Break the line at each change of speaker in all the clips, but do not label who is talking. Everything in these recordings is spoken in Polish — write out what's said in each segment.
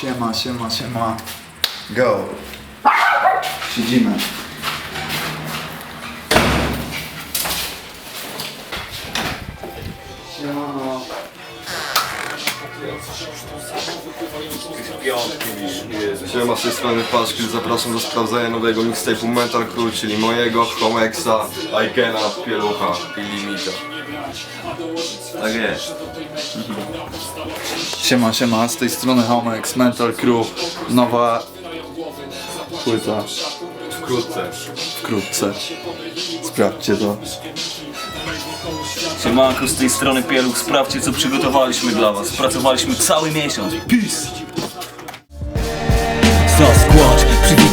Siema, siema, siema. Go. Siedzimy. Siemano.
Siema, z tej strony Paszkil, zapraszam do sprawdzenia nowego mixtape'u Mental Crew, czyli mojego, Homexa, Aikena, Pielucha i Limita. Tak jest.
Siema, siema, z tej strony Homex, Mental Crew, nowa płyta
Wkrótce.
wkrótce. Sprawdźcie to.
Siemanko, z tej strony Pieluch, sprawdźcie co przygotowaliśmy dla was. Pracowaliśmy cały miesiąc. Peace!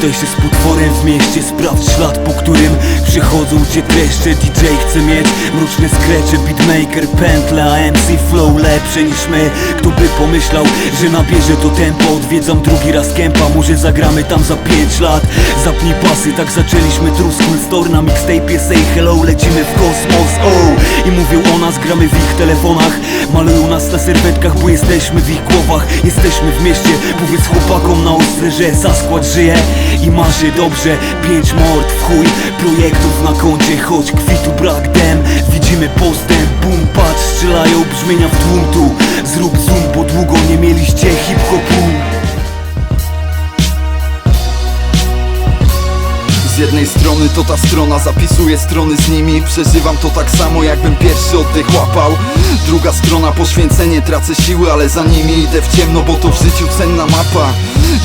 Przywitaj się z potworem w mieście Sprawdź ślad, po którym przychodzą cię dreszcze DJ chce mieć mroczne skrecze Beatmaker, pętle, a MC flow lepsze niż my. Kto by pomyślał, że nabierze to tempo? Odwiedzam drugi raz kępa, może zagramy tam za 5 lat. Zapnij pasy, tak zaczęliśmy True School Store Na mixtape'ie. Say hello, lecimy w kosmos, oh I mówią o nas, gramy w ich telefonach. Malują nas na serwetkach, bo jesteśmy w ich głowach. Jesteśmy w mieście, powiedz chłopakom na ostrze, że Sasquatch żyje i marzy dobrze. Pięć mord w chuj, projektów na koncie Choć kwitu brak dem, widzimy postęp Bum, patrz, strzelają brzmienia w tłum tu Zrób zoom, bo długo nie mieliście hip-hopu
Jednej strony to ta strona, zapisuję strony z nimi. Przeżywam to tak samo jakbym pierwszy oddech łapał. Druga strona poświęcenie, tracę siły, ale za nimi idę w ciemno Bo to w życiu cenna mapa.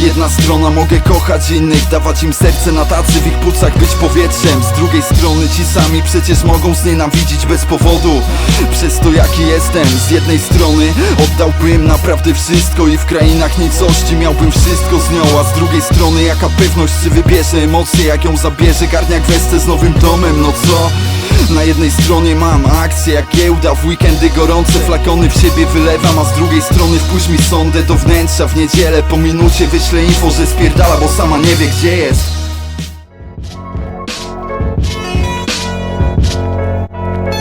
Jedna strona mogę kochać innych, dawać im serce na tacy W ich płucach być powietrzem. Z drugiej strony ci sami przecież mogą znienawidzić bez powodu. Przez to jaki jestem Z jednej strony oddałbym naprawdę wszystko I w krainach nicości miałbym wszystko z nią A z drugiej strony jaka pewność czy wybierze emocje Jak ją zabierze garniak westę z nowym domem No co? Na jednej stronie mam akcję jak giełda W weekendy gorące flakony w siebie wylewam A z drugiej strony wpuść mi sondę do wnętrza W niedzielę po minucie wyślę info, że spierdala Bo sama nie wie gdzie jest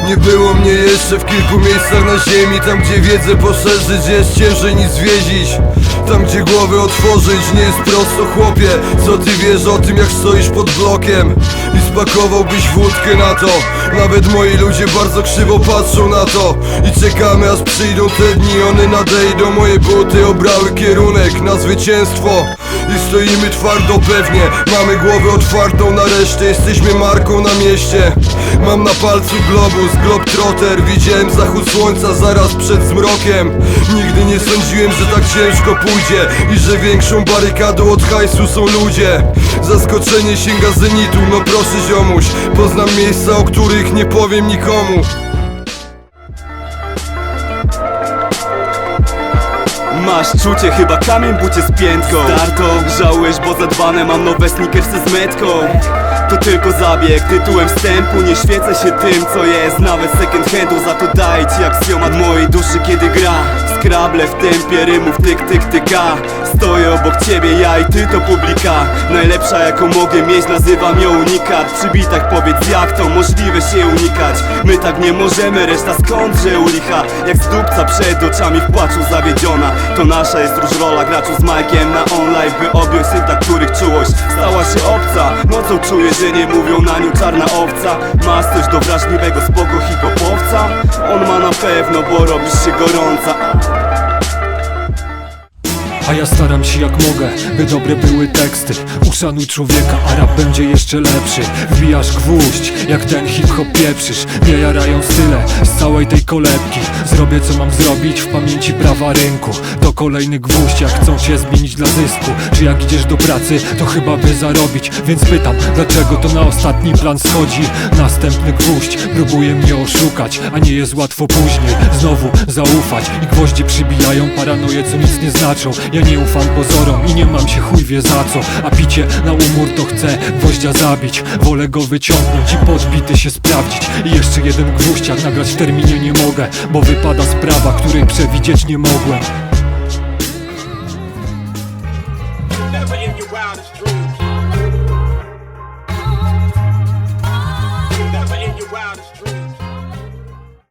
Nie było mnie jeszcze w kilku miejscach na ziemi. Tam gdzie wiedzę poszerzyć jest ciężej niż zwiedzić. Tam gdzie głowy otworzyć nie jest prosto chłopie. Co ty wiesz o tym jak stoisz pod blokiem? I spakowałbyś wódkę na to. Nawet moi ludzie bardzo krzywo patrzą na to. I czekamy aż przyjdą te dni. One nadejdą, moje buty obrały kierunek na zwycięstwo i stoimy twardo pewnie Mamy głowę otwartą na resztę Jesteśmy marką na mieście. Mam na palcu globus, globetrotter Widziałem zachód słońca zaraz przed zmrokiem. Nigdy nie sądziłem, że tak ciężko pójdzie I że większą barykadą od hajsu są ludzie. Zaskoczenie sięga zenitu No proszę ziomuś Poznam miejsca, o których nie powiem nikomu
Masz czucie, chyba kamień bucie z piętką. Starto, żałujesz, bo zadbane mam nowe sneakersy z metką. To tylko zabieg, tytułem wstępu. Nie świecę się tym, co jest. Nawet second handu za to daję ci aksjomat mojej duszy, kiedy gra Skrable w tempie rymów, tyk, tyk, tyka. Stoję obok ciebie, ja i ty to publika. Najlepsza jaką mogę mieć, nazywam ją unikat Przy bitach powiedz jak to możliwe się unikać? My tak nie możemy, reszta skądże u licha Jak z dupca przed oczami w płaczu zawiedziona. To nasza jest róż rola graczu z Mike'iem na online By objąć synta, których czułość stała się obca. Nocą czuję, że nie mówią na nią czarna owca. Masz coś do wrażliwego spoko hip-hopowca? On ma na pewno, bo robisz się gorąca
A ja staram się jak mogę, by dobre były teksty. Uszanuj człowieka, a rap będzie jeszcze lepszy. Wbijasz gwóźdź, jak ten hip-hop pieprzysz. Nie jarają style z całej tej kolebki. Zrobię co mam zrobić w pamięci prawa rynku. To kolejny gwóźdź, jak chcą cię zmienić dla zysku. Czy jak idziesz do pracy, to chyba by zarobić. Więc pytam, dlaczego to na ostatni plan schodzi? Następny gwóźdź próbuje mnie oszukać A nie jest łatwo później znowu zaufać. I gwoździe przybijają paranoje, co nic nie znaczą Ja nie ufam pozorom i nie mam się chuj wie za co. A picie na umór to chcę gwoździa zabić. Wolę go wyciągnąć i podbity się sprawdzić. I jeszcze jeden gwóździak nagrać w terminie nie mogę Bo wypada sprawa, której przewidzieć nie mogłem